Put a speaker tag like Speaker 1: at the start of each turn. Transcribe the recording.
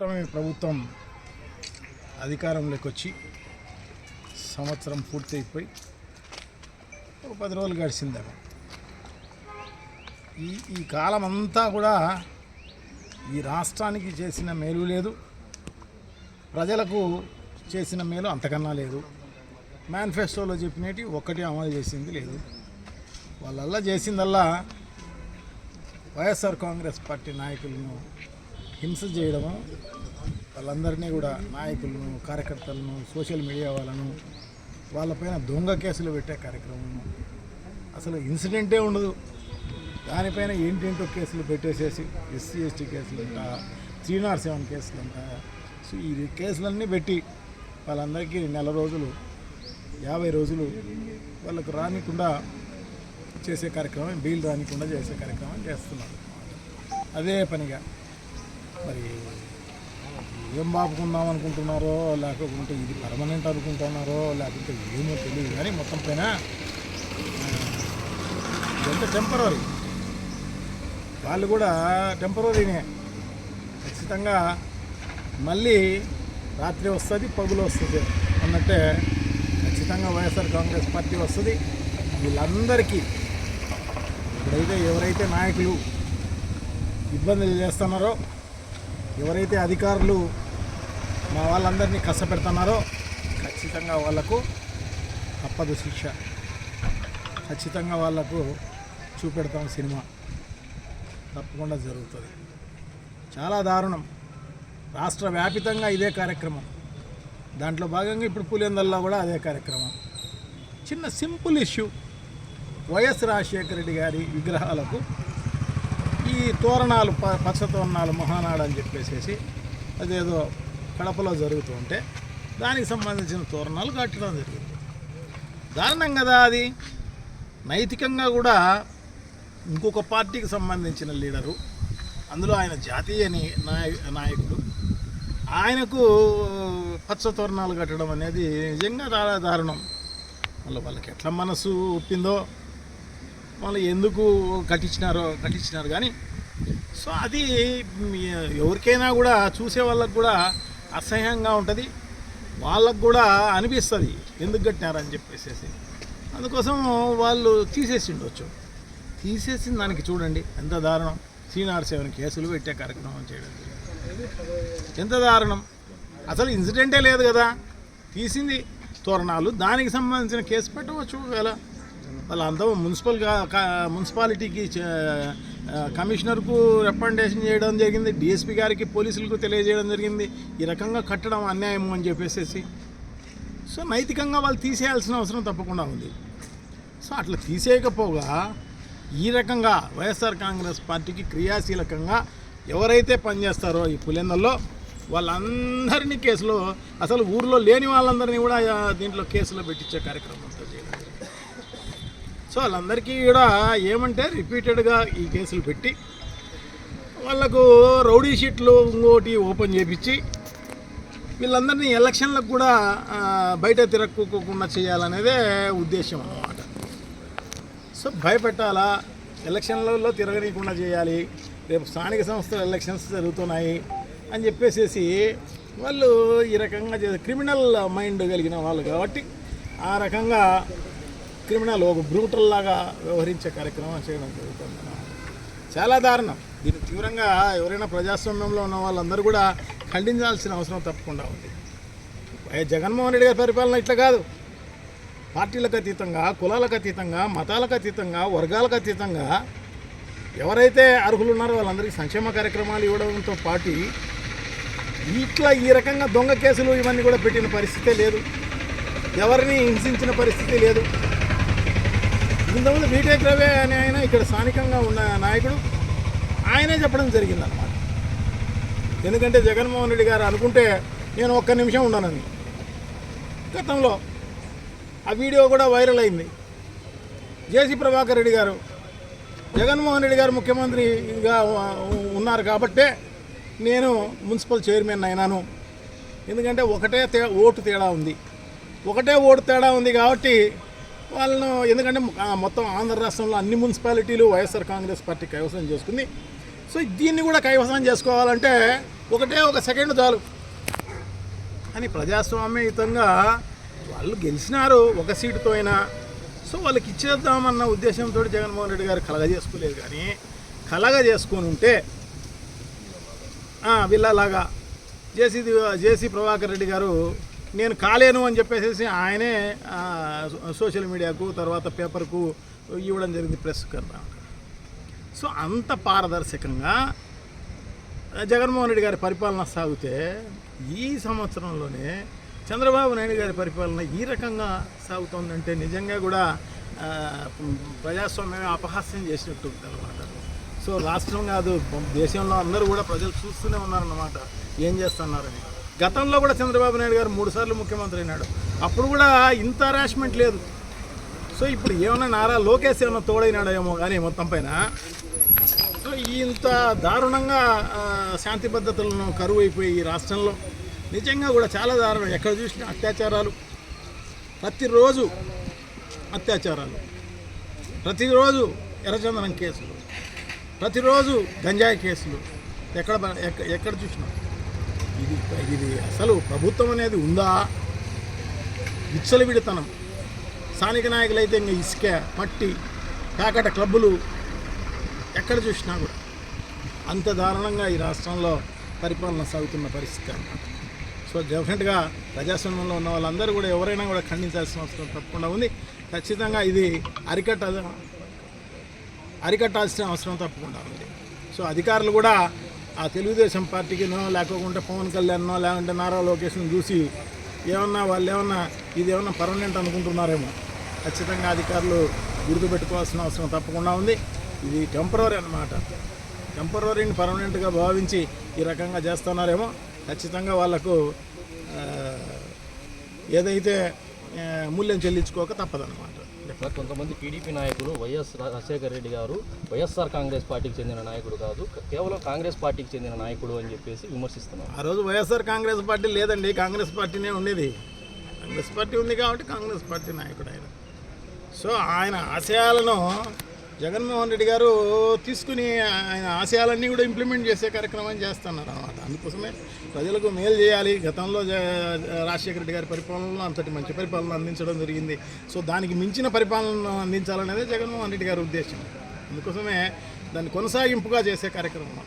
Speaker 1: కూటమి ప్రభుత్వం అధికారంలోకి వచ్చి సంవత్సరం పూర్తి అయిపోయి ఒక పది రోజులు గడిచింది అక్కడ. ఈ ఈ కాలం అంతా కూడా ఈ రాష్ట్రానికి చేసిన మేలు లేదు. ప్రజలకు చేసిన మేలు అంతకన్నా లేదు. మేనిఫెస్టోలో చెప్పినవి ఒక్కటి అమలు చేసింది లేదు. వాళ్ళల్లా చేసిందల్లా వైఎస్ఆర్ కాంగ్రెస్ పార్టీ నాయకులను హింస చేయడము వాళ్ళందరినీ కూడా నాయకులను కార్యకర్తలను సోషల్ మీడియా వాళ్ళను వాళ్ళపైన దొంగ కేసులు పెట్టే కార్యక్రమం అసలు ఇన్సిడెంటే ఉండదు. దానిపైన ఏంటేంటో కేసులు పెట్టేసేసి ఎస్సీ ఎస్టీ కేసులు అంట త్రీ నాట్ సెవెన్ కేసులు అంట సో ఈ కేసులన్నీ పెట్టి వాళ్ళందరికీ నెల రోజులు యాభై రోజులు వాళ్ళకు రానికుండా చేసే కార్యక్రమం బీల్ రానికుండా చేసే కార్యక్రమం చేస్తున్నారు. అదే పనిగా. మరి ఏం బాపుకుందాం అనుకుంటున్నారో లేకపోతే ఇది పర్మనెంట్ అనుకుంటున్నారో లేకపోతే ఏమో తెలియదు. కానీ మొత్తం పైన ఎంత టెంపరీ వాళ్ళు కూడా టెంపరీనే ఖచ్చితంగా మళ్ళీ రాత్రి వస్తుంది పగులు వస్తుంది అన్నట్టే ఖచ్చితంగా వైఎస్ఆర్ కాంగ్రెస్ పార్టీ వస్తుంది. వీళ్ళందరికీ ఇప్పుడైతే ఎవరైతే నాయకులు ఇబ్బందులు చేస్తున్నారో ఎవరైతే అధికారులు మా వాళ్ళందరినీ కష్టపెడుతున్నారో ఖచ్చితంగా వాళ్ళకు తప్పదు శిక్ష. ఖచ్చితంగా వాళ్ళకు చూపెడతాం సినిమా. తప్పకుండా జరుగుతుంది. చాలా దారుణం. రాష్ట్ర వ్యాపితంగా ఇదే కార్యక్రమం. దాంట్లో భాగంగా ఇప్పుడు పులిందల్లో కూడా అదే కార్యక్రమం. చిన్న simple issue. YS Rajasekhara Reddy గారి విగ్రహాలకు ఈ తోరణాలు ప పచ్చ తోరణాలు మహానాడు అని చెప్పేసి అదేదో కడపలో జరుగుతూ ఉంటే దానికి సంబంధించిన తోరణాలు కట్టడం జరిగింది. దారుణం కదా అది. నైతికంగా కూడా ఇంకొక పార్టీకి సంబంధించిన లీడరు అందులో ఆయన జాతీయ నాయ నాయకుడు. ఆయనకు పచ్చ తోరణాలు కట్టడం అనేది నిజంగా దారుణం. వాళ్ళ వాళ్ళకి ఎట్లా మనసు ఒప్పిందో మళ్ళీ ఎందుకు కట్టించినారో కట్టించినారు కానీ సో అది ఎవరికైనా కూడా చూసే వాళ్ళకు కూడా అసహ్యంగా ఉంటుంది. వాళ్ళకు కూడా అనిపిస్తుంది ఎందుకు కట్టినారని చెప్పేసి. అందుకోసం వాళ్ళు తీసేసి ఉండొచ్చు తీసేసిన దానికి చూడండి ఎంత దారుణం. సీనార్ సెవెన్ కేసులు పెట్టే కార్యక్రమం చేయడం ఎంత దారుణం. అసలు ఇన్సిడెంటే లేదు కదా. తీసింది తోరణాలు దానికి సంబంధించిన కేసు పెట్టవచ్చు ఒకవేళ. వాళ్ళంతా మున్సిపల్ మున్సిపాలిటీకి చే- కమిషనర్కు రికమెండేషన్ చేయడం జరిగింది. డిఎస్పీ గారికి పోలీసులకు తెలియజేయడం జరిగింది. ఈ రకంగా కట్టడం అన్యాయం అని చెప్పేసి సో నైతికంగా వాళ్ళు తీసేయాల్సిన అవసరం తప్పకుండా ఉంది. సో అట్లా తీసేయకపోగా ఈ రకంగా వైఎస్ఆర్ కాంగ్రెస్ పార్టీకి క్రియాశీలకంగా ఎవరైతే పనిచేస్తారో ఈ పులిందల్లో వాళ్ళందరినీ కేసులో అసలు ఊర్లో లేని వాళ్ళందరినీ కూడా దీంట్లో కేసులో పెట్టించే కార్యక్రమం. సో వాళ్ళందరికీ కూడా ఏమంటే రిపీటెడ్గా ఈ కేసులు పెట్టి వాళ్ళకు రౌడీ షీట్లు ఇంకోటి ఓపెన్ చేపించి వీళ్ళందరినీ ఎలక్షన్లకు కూడా బయట తిరక్కోకుండా చేయాలనేదే ఉద్దేశం అన్నమాట. సో భయపెట్టాలా? ఎలక్షన్లలో తిరగనీయకుండా చేయాలి. రేపు స్థానిక సంస్థల ఎలక్షన్స్ జరుగుతున్నాయి అని చెప్పేసేసి వాళ్ళు ఈ రకంగా క్రిమినల్ మైండ్ కలిగిన వాళ్ళు కాబట్టి ఆ రకంగా క్రిమినల్ ఒక బ్రూటల్ లాగా వ్యవహరించే కార్యక్రమం చేయడం జరుగుతుంది. చాలా దారుణం. దీన్ని తీవ్రంగా ఎవరైనా ప్రజాస్వామ్యంలో ఉన్న వాళ్ళందరూ కూడా ఖండించాల్సిన అవసరం తప్పకుండా ఉంది. జగన్మోహన్ రెడ్డి గారి పరిపాలన ఇట్లా కాదు. పార్టీలకు అతీతంగా కులాలకు అతీతంగా మతాలకు అతీతంగా వర్గాలకు అతీతంగా ఎవరైతే అర్హులు ఉన్నారో వాళ్ళందరికీ సంక్షేమ కార్యక్రమాలు ఇవ్వడంతో పాటు ఇట్లా ఈ రకంగా దొంగ కేసులు ఇవన్నీ కూడా పెట్టిన పరిస్థితే లేదు. ఎవరిని హింసించిన పరిస్థితి లేదు. ఇంతకుముందు బీటెక్ రవి అనే ఆయన ఇక్కడ స్థానికంగా ఉన్న నాయకుడు ఆయనే చెప్పడం జరిగిందన్నమాట. ఎందుకంటే జగన్మోహన్ రెడ్డి గారు అనుకుంటే నేను ఒక్క నిమిషం ఉండనని. గతంలో ఆ వీడియో కూడా వైరల్ అయింది. జేసీ ప్రభాకర్ రెడ్డి గారు జగన్మోహన్ రెడ్డి గారు ముఖ్యమంత్రిగా ఉన్నారు కాబట్టే నేను మున్సిపల్ చైర్మన్ అయినాను. ఎందుకంటే ఒకటే తే ఓటు తేడా ఉంది. ఒకటే ఓటు తేడా ఉంది కాబట్టి వాళ్ళను ఎందుకంటే మొత్తం ఆంధ్ర రాష్ట్రంలో అన్ని మున్సిపాలిటీలు వైఎస్ఆర్ కాంగ్రెస్ పార్టీ కైవసం చేసుకుంది. సో దీన్ని కూడా కైవసం చేసుకోవాలంటే ఒకటే ఒక సెకండ్ చాలు. అని ప్రజాస్వామ్యయుతంగా వాళ్ళు గెలిచినారు ఒక సీటుతో అయినా. సో వాళ్ళకి ఇచ్చేద్దామన్న ఉద్దేశంతో జగన్మోహన్ రెడ్డి గారు కలగజేసుకోలేదు కానీ కలగజేసుకొని ఉంటే వీళ్ళలాగా జేసీ జేసీ ప్రభాకర్ రెడ్డి గారు నేను కాలేను అని చెప్పేసి ఆయనే సోషల్ మీడియాకు తర్వాత పేపర్కు ఇవ్వడం జరిగింది ప్రెస్ కన్నా సో అంత పారదర్శకంగా జగన్మోహన్ రెడ్డి గారి పరిపాలన సాగితే ఈ సంవత్సరంలోనే చంద్రబాబు నాయుడు గారి పరిపాలన ఈ రకంగా సాగుతోందంటే నిజంగా కూడా ప్రజాస్వామ్యమే అపహాస్యం చేసినట్టు అనమాట సో రాష్ట్రం కాదు దేశంలో అందరూ కూడా ప్రజలు చూస్తూనే ఉన్నారన్నమాట. ఏం చేస్తున్నారని. గతంలో కూడా చంద్రబాబు నాయుడు గారు మూడుసార్లు ముఖ్యమంత్రి అయినాడు. అప్పుడు కూడా ఇంత ర్యాష్మెంట్ లేదు. సో ఇప్పుడు ఏమైనా నారా లోకేష్ ఏమైనా తోడైనాడేమో కానీ మొత్తం పైన. సో ఇంత దారుణంగా శాంతి భద్రతలను కరువు అయిపోయి ఈ రాష్ట్రంలో. నిజంగా కూడా చాలా దారుణం. ఎక్కడ చూసినా అత్యాచారాలు. ప్రతిరోజు అత్యాచారాలు. ప్రతిరోజు ఎర్రచందనం కేసులు. ప్రతిరోజు గంజాయి కేసులు. ఎక్కడ ఎక్కడ చూసినా. ఇది ఇది అసలు ప్రభుత్వం అనేది ఉందా? విచ్చలవిడితనం. స్థానిక నాయకులైతే ఇంకా ఇసుక మట్టి కాకట క్లబ్బులు ఎక్కడ చూసినా కూడా అంత దారుణంగా ఈ రాష్ట్రంలో పరిపాలన సాగుతున్న పరిస్థితి అన్నమాట. సో డెఫినెట్గా ప్రజాస్వామ్యంలో ఉన్న వాళ్ళందరూ కూడా ఎవరైనా కూడా ఖండించాల్సిన అవసరం తప్పకుండా ఉంది. ఖచ్చితంగా ఇది అరికట్ట అరికట్టాల్సిన అవసరం తప్పకుండా ఉంది. సో అధికారులు కూడా ఆ తెలుగుదేశం పార్టీకినో లేకపోతే పవన్ కళ్యాణ్నో లేకుంటే నారా లోకేష్ను చూసి ఏమన్నా వాళ్ళు ఏమన్నా ఇది ఏమన్నా పర్మనెంట్ అనుకుంటున్నారేమో ఖచ్చితంగా అధికారులు గుర్తుపెట్టుకోవాల్సిన అవసరం తప్పకుండా ఉంది. ఇది టెంపరీ అన్నమాట. టెంపరీని పర్మనెంట్గా భావించి ఈ రకంగా చేస్తున్నారేమో ఖచ్చితంగా వాళ్ళకు ఏదైతే మూల్యం చెల్లించుకోక తప్పదన్నమాట.
Speaker 2: కొంతమంది టీడీపీ నాయకులు వైఎస్ రాజశేఖర రెడ్డి గారు వైఎస్ఆర్ కాంగ్రెస్ పార్టీకి చెందిన నాయకుడు కాదు కేవలం కాంగ్రెస్ పార్టీకి చెందిన నాయకుడు అని చెప్పేసి విమర్శిస్తున్నారు.
Speaker 1: ఆ రోజు వైఎస్ఆర్ కాంగ్రెస్ పార్టీ లేదండి కాంగ్రెస్ పార్టీనే ఉండేది. కాంగ్రెస్ పార్టీ ఉంది కాబట్టి కాంగ్రెస్ పార్టీ నాయకుడు ఆయన. సో ఆయన ఆశయాలను జగన్మోహన్ రెడ్డి గారు తీసుకుని ఆయన ఆశయాలన్నీ కూడా ఇంప్లిమెంట్ చేసే కార్యక్రమం చేస్తున్నారు అనమాట అందుకోసమే ప్రజలకు మేలు చేయాలి. గతంలో రాజశేఖర రెడ్డి గారి పరిపాలనలో అంతటి మంచి పరిపాలన అందించడం జరిగింది. సో దానికి మించిన పరిపాలన అందించాలనేదే జగన్మోహన్ రెడ్డి గారి ఉద్దేశం. అందుకోసమే దాన్ని కొనసాగింపుగా చేసే కార్యక్రమం